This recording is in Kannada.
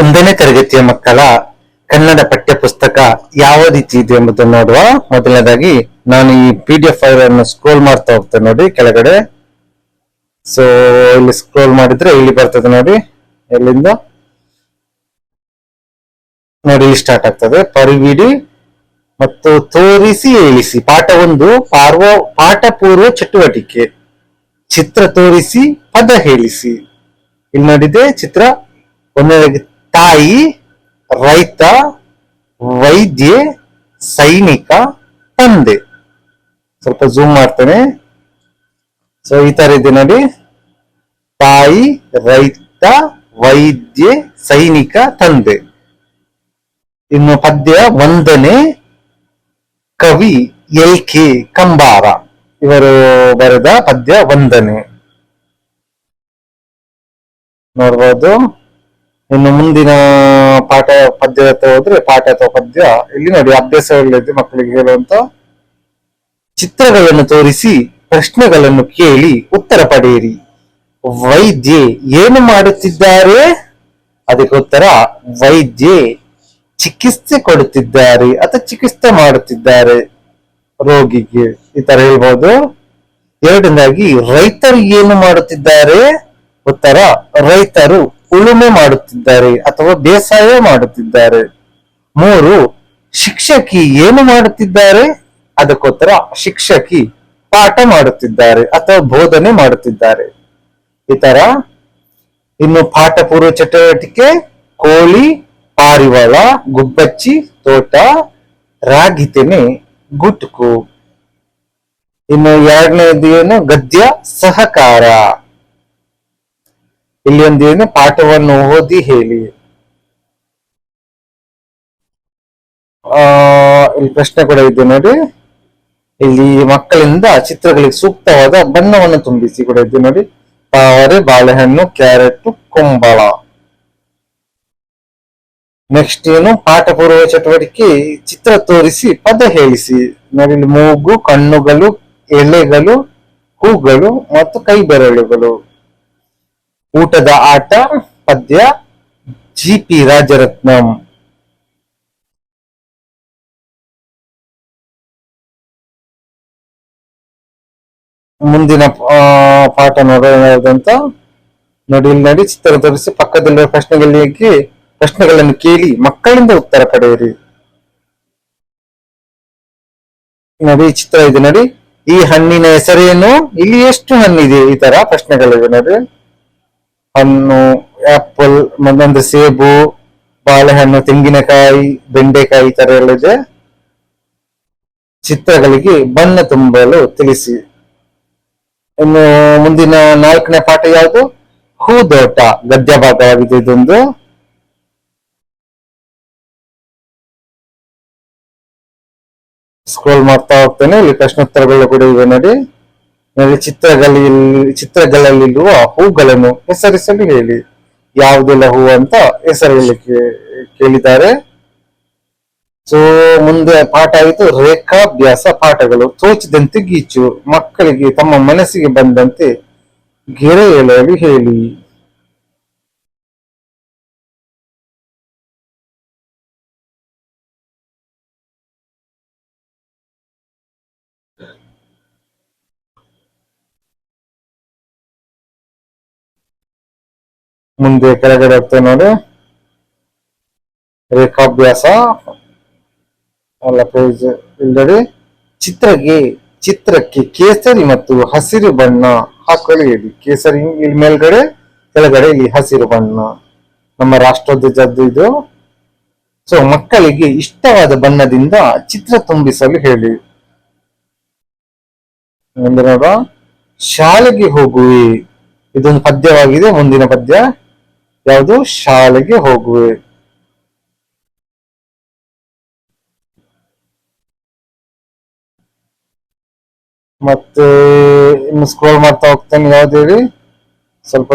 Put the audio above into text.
ಒಂದನೇ ತರಗತಿಯ ಮಕ್ಕಳ ಕನ್ನಡ ಪಠ್ಯ ಪುಸ್ತಕ ಯಾವ ರೀತಿ ಇದೆ ಎಂಬುದನ್ನು ನೋಡುವ. ಮೊದಲನೇದಾಗಿ ನಾನು ಈ ಪಿ ಡಿ ಎಫ್ ಫೈಲ್ ಅನ್ನು ಸ್ಕ್ರೋಲ್ ಮಾಡ್ತಾ ಹೋಗ್ತೇನೆ ನೋಡಿ ಕೆಳಗಡೆ. ಸೊ ಇಲ್ಲಿ ಸ್ಕ್ರೋಲ್ ಮಾಡಿದ್ರೆ ಇಲ್ಲಿ ಬರ್ತದೆ ನೋಡಿ. ಎಲ್ಲಿಂದ? ನೋಡಿ ಸ್ಟಾರ್ಟ್ ಆಗ್ತದೆ. ಪರಿವಿಡಿ ಮತ್ತು ತೋರಿಸಿ ಹೇಳಿಸಿ. ಪಾಠ ಒಂದು, ಪಾರ್ವ, ಪಾಠ ಪೂರ್ವ ಚಟುವಟಿಕೆ. ಚಿತ್ರ ತೋರಿಸಿ, ಪದ ಹೇಳಿಸಿ. ಇಲ್ಲಿ ನೋಡಿದೆ ಚಿತ್ರ ಒಂದನೇದಾಗಿ ತಾಯಿ, ರೈತ, ವೈದ್ಯೆ, ಸೈನಿಕ, ತಂದೆ. ಸ್ವಲ್ಪ ಜೂಮ್ ಮಾಡ್ತೇನೆ. ಸೊ ಈ ತರ ಇದೆ ನೋಡಿ. ತಾಯಿ, ರೈತ, ವೈದ್ಯೆ, ಸೈನಿಕ, ತಂದೆ. ಇನ್ನು ಪದ್ಯ ವಂದನೆ, ಕವಿ ಎಲ್ ಕೆ ಕಂಬಾರ. ಇವರು ಬರೆದ ಪದ್ಯ ವಂದನೆ. ನೋಡ್ಬೋದು. ಇನ್ನು ಮುಂದಿನ ಪಾಠ ಪದ್ಯ ಹತ್ರ ಹೋದ್ರೆ ಪಾಠ ಅಥವಾ ಪದ್ಯ, ಇಲ್ಲಿ ನೋಡಿ ಅಭ್ಯಾಸಗಳಿದ್ದು ಮಕ್ಕಳಿಗೆ ಹೇಳುವಂತ. ಚಿತ್ರಗಳನ್ನು ತೋರಿಸಿ, ಪ್ರಶ್ನೆಗಳನ್ನು ಕೇಳಿ ಉತ್ತರ ಪಡೆಯಿರಿ. ವೈದ್ಯೆ ಏನು ಮಾಡುತ್ತಿದ್ದಾರೆ? ಅದಕ್ಕೆ ಉತ್ತರ, ವೈದ್ಯೆ ಚಿಕಿತ್ಸೆ ಕೊಡುತ್ತಿದ್ದಾರೆ ಅಥವಾ ಚಿಕಿತ್ಸೆ ಮಾಡುತ್ತಿದ್ದಾರೆ. ರೋಗಿಗೆ ಈ ತರ ಹೇಳ್ಬೋದು. ಎರಡನೇದಾಗಿ, ರೈತರು ಏನು ಮಾಡುತ್ತಿದ್ದಾರೆ? ಉತ್ತರ, ರೈತರು ಉಳುಮೆ ಮಾಡುತ್ತಿದ್ದಾರೆ ಅಥವಾ ಬೇಸಾಯ ಮಾಡುತ್ತಿದ್ದಾರೆ. ಮೂರು, ಶಿಕ್ಷಕಿ ಏನು ಮಾಡುತ್ತಿದ್ದಾರೆ? ಅದಕ್ಕೋತ್ತರ ಶಿಕ್ಷಕಿ ಪಾಠ ಮಾಡುತ್ತಿದ್ದಾರೆ ಅಥವಾ ಬೋಧನೆ ಮಾಡುತ್ತಿದ್ದಾರೆ. ಈ ಇನ್ನು ಪಾಠ ಪೂರ್ವ ಚಟುವಟಿಕೆ, ಕೋಳಿ, ಪಾರಿವಾಳ, ಗುಬ್ಬಚ್ಚಿ, ತೋಟ, ರಾಗಿ ತೆನೆ, ಗುಟ್ಕು. ಇನ್ನು ಎರಡನೇದು ಏನು? ಗದ್ಯ ಸಹಕಾರ. ಇಲ್ಲಿ ಒಂದು ಏನು ಪಾಠವನ್ನು ಓದಿ ಹೇಳಿ. ಆ, ಇಲ್ಲಿ ಪ್ರಶ್ನೆ ಕೂಡ ಇದೆ ನೋಡಿ. ಇಲ್ಲಿ ಮಕ್ಕಳಿಂದ ಚಿತ್ರಗಳಿಗೆ ಸೂಕ್ತವಾದ ಬಣ್ಣವನ್ನು ತುಂಬಿಸಿ ಕೂಡ ಇದೆ ನೋಡಿ. ಪಾವರೆ, ಬಾಳೆಹಣ್ಣು, ಕ್ಯಾರೆಟ್, ಕುಂಬಳ. ನೆಕ್ಸ್ಟ್ ಏನು? ಪಾಠ ಪೂರ್ವ ಚಟುವಟಿಕೆ, ಚಿತ್ರ ತೋರಿಸಿ, ಪದ ಹೇಳಿಸಿ. ನೋಡಿ, ಇಲ್ಲಿ ಮೂಗು, ಕಣ್ಣುಗಳು, ಎಲೆಗಳು, ಹೂಗಳು ಮತ್ತು ಕೈ ಬೆರಳುಗಳು ಊಟದ ಆಟ, ಪದ್ಯ ಜಿ ಪಿ ರಾಜರತ್ನಂ. ಮುಂದಿನ ಪಾಠ ನೋಡೋದಂತ ನೋಡಿ ನೋಡಿ, ಚಿತ್ರ ತೋರಿಸಿ. ಪಕ್ಕದಲ್ಲಿರುವ ಪ್ರಶ್ನೆಗಳಿಗೆ ಪ್ರಶ್ನೆಗಳನ್ನು ಕೇಳಿ, ಮಕ್ಕಳಿಂದ ಉತ್ತರ ಪಡೆಯಿರಿ. ನೋಡಿ ಚಿತ್ರ ಇದೆ ನೋಡಿ. ಈ ಹಣ್ಣಿನ ಹೆಸರೇನು? ಇಲ್ಲಿ ಎಷ್ಟು ಹಣ್ಣಿದೆ? ಈ ತರ ಪ್ರಶ್ನೆಗಳಿವೆ ನೋಡಿ. ಹಣ್ಣು, ಆಪಲ್, ಮತ್ತೊಂದು ಸೇಬು, ಬಾಳೆಹಣ್ಣು, ತೆಂಗಿನಕಾಯಿ, ಬೆಂಡೆಕಾಯಿ ತರ ಎಲ್ಲ ಇದೆ. ಚಿತ್ರಗಳಿಗೆ ಬಣ್ಣ ತುಂಬಲು ತಿಳಿಸಿ. ಇನ್ನು ಮುಂದಿನ ನಾಲ್ಕನೇ ಪಾಠ ಯಾವುದು? ಹೂದೋಟ ಗದ್ಯ ಭಾಗವಾಗಿದೆ ಇದೊಂದು. ಸ್ಕ್ರೋಲ್ ಮಾಡ್ತಾ ಹೋಗ್ತೇನೆ, ಇಲ್ಲಿ ಪ್ರಶ್ನೋತ್ತರಗಳು ಕೂಡ ಇವೆ ನೋಡಿ. ಚಿತ್ರಗಳಲ್ಲಿ ಚಿತ್ರಗಳಲ್ಲಿರುವ ಹೂಗಳನ್ನು ಹೆಸರಿಸಲು ಹೇಳಿ. ಯಾವುದೆಲ್ಲ ಹೂ ಅಂತ ಹೆಸರು ಹೇಳಲಿಕ್ಕೆ ಕೇಳಿದ್ದಾರೆ. ಸೊ ಮುಂದೆ ಪಾಠ ಆಯಿತು. ರೇಖಾಭ್ಯಾಸ ಪಾಠಗಳು. ತೋಚಿದಂತೆ ಗೀಚು. ಮಕ್ಕಳಿಗೆ ತಮ್ಮ ಮನಸ್ಸಿಗೆ ಬಂದಂತೆ ಗೆರೆ ಎಳೆಯಲು ಹೇಳಿ. ಮುಂದೆ ಕೆಳಗಡೆ ಹೋಗ್ತೇವೆ ನೋಡಿ. ರೇಖಾಭ್ಯಾಸ. ಅಲ್ಲ ಪೇಜ್ ಇಲ್ಲದೆ ಚಿತ್ರಗೆ, ಚಿತ್ರಕ್ಕೆ ಕೇಸರಿ ಮತ್ತು ಹಸಿರು ಬಣ್ಣ ಹಾಕಲು ಹೇಳಿ. ಕೇಸರಿ ಇಲ್ಲಿ ಮೇಲ್ಗಡೆ, ಕೆಳಗಡೆ ಇಲ್ಲಿ ಹಸಿರು ಬಣ್ಣ. ನಮ್ಮ ರಾಷ್ಟ್ರಧ್ವಜದ್ದು ಇದು. ಸೊ ಮಕ್ಕಳಿಗೆ ಇಷ್ಟವಾದ ಬಣ್ಣದಿಂದ ಚಿತ್ರ ತುಂಬಿಸಲು ಹೇಳಿ. ಮುಂದೆ ಶಾಲೆಗೆ ಹೋಗುವಿ. ಇದೊಂದು ಪದ್ಯವಾಗಿದೆ, ಮುಂದಿನ ಪದ್ಯ. ಯಾವುದು? ಶಾಲೆಗೆ ಹೋಗುವೆ. ಮತ್ತೆ ಇನ್ನು ಸ್ಕ್ರೋಲ್ ಮಾಡ್ತಾ ಹೋಗ್ತೇನೆ ಯಾವ್ದು ಹೇಳಿ? ಸ್ವಲ್ಪ